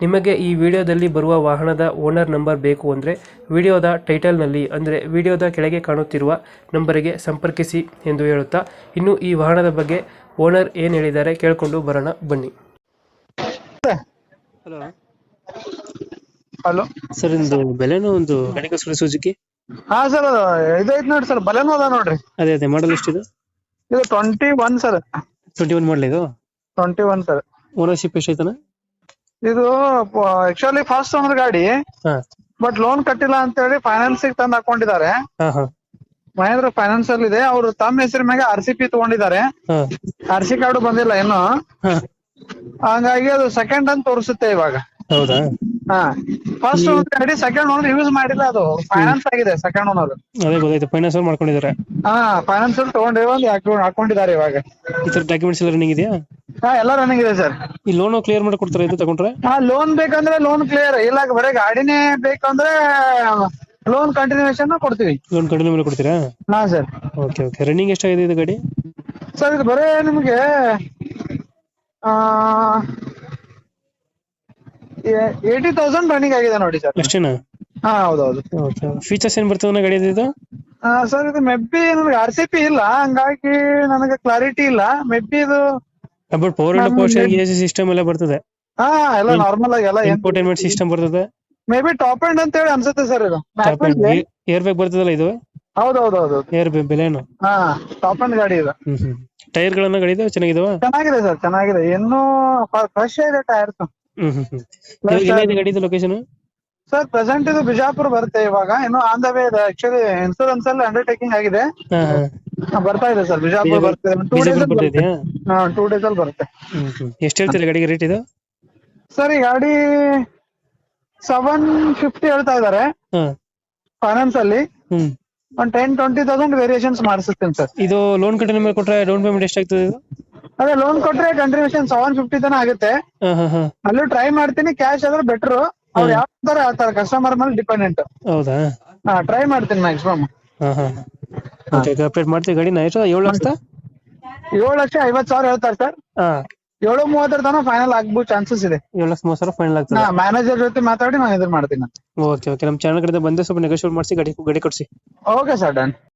ನಿಮಗೆ ಈ ವಿಡಿಯೋದಲ್ಲಿ ಬರುವ ವಾಹನದ ಓನರ್ ನಂಬರ್ ಬೇಕು ಅಂದರೆ ವಿಡಿಯೋದ ಟೈಟಲ್ನಲ್ಲಿ ಅಂದರೆ ವಿಡಿಯೋದ ಕೆಳಗೆ ಕಾಣುತ್ತಿರುವ ನಂಬರಿಗೆ ಸಂಪರ್ಕಿಸಿ ಎಂದು ಹೇಳುತ್ತಾ ಇನ್ನು ಈ ವಾಹನದ ಬಗ್ಗೆ ಓನರ್ ಏನು ಹೇಳಿದ್ದಾರೆ ಕೇಳಿಕೊಂಡು ಬರೋಣ ಬನ್ನಿ. ಹಲೋ. ಹಲೋ. ಸರ್ ಇಂದು ಬೆಲೆನೋ ಒಂದು ಗಣಿಕ ಸುಳಿ ಸುಜುಕಿ ಹಾ ಸರ್ ಇದೈತ್ ನೋಡಿ ಸರ್ ಬಲೆನೋ ಅದ ನೋಡ್ರಿ. ಅದೇ ಅದೇ ಮಾಡಲ್ ಎಷ್ಟಿದೆ? ಇದು twenty one sir. Twenty one model ಇದು? Twenty one sir. ಓನರ್ಶಿಪ್ ಎಷ್ಟೈತನ ಇದು ಆಕ್ಚುಲಿ ಫಸ್ಟ್ ಅಂದ್ರೆ ಗಾಡಿ ಬಟ್ ಲೋನ್ ಕಟ್ಟಿಲ್ಲ ಅಂತ ಹೇಳಿ ಫೈನಾನ್ಸ್ ತಂದು ಹಾಕೊಂಡಿದ್ದಾರೆ. ಮಹೇಂದ್ರ ಫೈನಾನ್ಸ್ ಅಲ್ಲಿ ಇದೆ. ಅವರು ತಮ್ಮ ಹೆಸರು ಮ್ಯಾಗ ಆರ್ ಸಿ ಪಿ ತಗೊಂಡಿದ್ದಾರೆ. ಆರ್ ಸಿ ಕಾರ್ಡ್ ಬಂದಿಲ್ಲ ಇನ್ನು. ಹಂಗಾಗಿ ಅದು ಸೆಕೆಂಡ್ ಅಂತ ತೋರಿಸುತ್ತೆ ಇವಾಗ. ಹೌದಾ? ಹಾ. ಫಸ್ಟ್ ಓನರ್ ಗಾಡಿ ಸೆಕೆಂಡ್ ಓನರ್ ಯೂಸ್ ಮಾಡಿಲ್ಲ ಅದು. ಫೈನಾನ್ಸ್ ಆಗಿದೆ ಸೆಕೆಂಡ್ ಓನರ್ ಅದೇ. ಗೊತ್ತಾಯ್ತು. ಫೈನಾನ್ಸ್ ಮಾಡ್ಕೊಂಡಿದ್ದಾರೆ. ಹಾ ಫೈನಾನ್ಸ್ ಅಲ್ಲಿ ತಗೊಂಡು ಒಂದು ಹಾಕೊಂಡ್- ಹಾಕೊಂಡಿದ್ದಾರೆ ಇವಾಗ. ಈ ಥರ ಡಾಕ್ಯುಮೆಂಟ್ಸ್ ಎಲ್ಲ ರನ್ನಿಂಗ್ ಇದೆಯಾ? ಹಾ ಎಲ್ಲ ರನ್ನಿಂಗ್ ಇದೆ ಸರ್ ಈ ಲೋನು ಕ್ಲಿಯರ್ ಮಾಡಿ ಕೊಡ್ತಾರೆ ಇದು ತಗೊಂಡ್ರೆ? ಹಾ ಲೋನ್ ಬೇಕಂದ್ರೆ ಲೋನ್ ಕ್ಲಿಯರ್ ಇಲ್ಲ ಬರೀ ಗಾಡಿನೇ ಬೇಕಂದ್ರೆ ಲೋನ್ ಕಂಟಿನ್ಯೂಷನ್ ಕೊಡ್ತೀವಿ. ಲೋನ್ ಕಂಟಿನ್ಯೂ ಮೇಲೆ ಕೊಡ್ತೀರಾ? ಹಾ ಸರ್ ಓಕೆ ಓಕೆ ರನ್ನಿಂಗ್ ಎಷ್ಟಾಗಿದೆ ಇದು ಗಾಡಿ? ಸರ್ ಇದು ಬರೀ ನಿಮ್ಗೆ ಏಯ್ಟಿ ತೌಸಂಡ್ ರನ್ನಿಂಗ್ ಆಗಿದೆ ನೋಡಿ ಸರ್ ಅಷ್ಟೇನಾ ಹಾ ಹೌದೌದು. ಓಕೆ ಫೀಚರ್ಸ್ ಏನ್ ಬರ್ತದೆ ಗಾಡಿ ಇದು? ಸರ್ ಇದು ಮೆಬ್ಬಿ ನನಗೆ ಆರ್ ಸಿ ಪಿ ಇಲ್ಲ. ಹಂಗಾಗಿ ನನಗೆ ಕ್ಲಾರಿಟಿ ಇಲ್ಲ. ಮೆಬ್ಬಿ ಇದು but power and portion AC system ಎಲ್ಲ ಬರ್ತದೆ. ಹಾ ಎಲ್ಲ ನಾರ್ಮಲ್ ಆಗಿ ಎಲ್ಲ ಎಂಟರ್ಟೈನ್ಮೆಂಟ್ ಸಿಸ್ಟಮ್ ಬರ್ತದೆ. ಮೇ ಬಿ ಟಾಪ್ ಎಂಡ್ ಅಂತ ಹೇಳಿ ಅನ್ಸುತ್ತೆ ಸರ್ ಇದು. ಏರ್ ಬ್ಯಾಗ್ ಬರ್ತದಲ್ಲ ಇದು? ಹೌದೌದೌದು. ಏರ್ ಬೆಲೆನು? ಹಾ ಟಾಪ್ ಎಂಡ್ ಗಾಡಿ ಇದು. ಟೈರ್ ಗಳನ್ನ ಗಾಡಿ ಇದೆ ಚೆನ್ನಾಗಿದಾವ? ಚೆನ್ನಾಗಿದೆ ಸರ್ ಚೆನ್ನಾಗಿದೆ. ಇನ್ನೂ ಫ್ರೆಶ್ ಇದೆ ಟೈರ್ಸ್ ಎಲ್ಲಿದೆ ಗಾಡಿ ಇದು ಲೊಕೇಶನ್ ಸರ್ ಪ್ರೆಸೆಂಟ್ ಇದು ಬಿಜಾಪುರ್ ಬರುತ್ತೆ ಇವಾಗ. ಇನ್ನು ಆನ್ ದ ವೇ ಇದೆ. ಆಕ್ಚುಲಿ ಇನ್ಸೂರೆನ್ಸ್ ಅಲ್ಲಿ ಅಂಡರ್ಟೇಕಿಂಗ್ ಆಗಿದೆ. ಬರ್ತಾ ಇದೆ ಸರ್ ಬಿಜಾಪುರ ಬರ್ತದೆ. ಟೂ ಡೇಸ್ ಟೂ ಡೇಸ್ ಅಲ್ಲಿ ಬರುತ್ತೆ. ಎಷ್ಟು ಹೇಳ್ತೀರಾ ಗಾಡಿಗೆ ರೇಟ್ ಇದು? ಸರ್ ಈ ಗಾಡಿ ಸೆವೆನ್ ಫಿಫ್ಟಿ ಹೇಳ್ತಾ ಇದ್ದಾರೆ. ಫೈನಾನ್ಸ್ ಅಲ್ಲಿ. ಒಂದ್ ಟೆನ್ ಟ್ವೆಂಟಿ ತೌಸಂಡ್ ವೇರಿಯೇಷನ್ಸ್ ಮಾಡಿಸುತ್ತೇನೆ ಸರ್ ಇದು ಲೋನ್ ಕಡಿಮೆ ಮೇಲೆ ಕೊಟ್ರೆ ಡೌನ್ ಪೇಮೆಂಟ್ ಎಷ್ಟಾಗ್ತದೆ ಇದು? ಅದೇ ಲೋನ್ ಕೊಟ್ರೆ ಕಂಟ್ರಿಬ್ಯೂಷನ್ ಸೆವೆನ್ ಫಿಫ್ಟಿ ತನ ಆಗುತ್ತೆ. ಅಲ್ಲೂ ಟ್ರೈ ಮಾಡ್ತೀನಿ ಕ್ಯಾಶ್ ಆದ್ರೆ ಬೆಟರ್ ಅವ್ರು ಯಾವ ತರ ಆತರ ಕಸ್ಟಮರ್ ಮೇಲೆ ಡಿಪೆಂಡೆಂಟ್ ಹೌದಾ? ಹಾ ಟ್ರೈ ಮಾಡ್ತೀನಿ ಮ್ಯಾಕ್ಸಿಮಮ್ ಹಾ ಹಾ ಅಪ್ಡೇಟ್ ಮಾಡ್ತೀವಿ. ಗಾಡಿನ ಎಷ್ಟು ಏಳು ಲಕ್ಷ? ಏಳು ಲಕ್ಷ ಐವತ್ ಸಾವಿರ ಹೇಳ್ತಾರೆ ಸರ್. ಹಾ. ಏಳು ಮೂವತ್ತರ ತನ ಫೈನಲ್ ಆಗ್ಬೋದು ಚಾನ್ಸಸ್ ಇದೆ. ಏಳು ಲಕ್ಷ ಮೂವತ್ತು ಸಾವಿರ ಫೈನಲ್ ಆಗ್ತದೆ. ನಾ ಮ್ಯಾನೇಜರ್ ಜೊತೆ ಮಾತಾಡಿ ನಾನು ಇದನ್ನ ಮಾಡ್ತೀನಿ ಓಕೆ ಓಕೆ ನಮ್ಮ ಚಾನಲ್ ಕಡೆ ಬಂದ್ರೆ ಸ್ವಲ್ಪ ನೆಗೋಷಿಯೇಟ್ ಮಾಡಿಸಿ ಗಡಿ ಗಡಿ ಕೊಡಿಸಿ. Okay sir done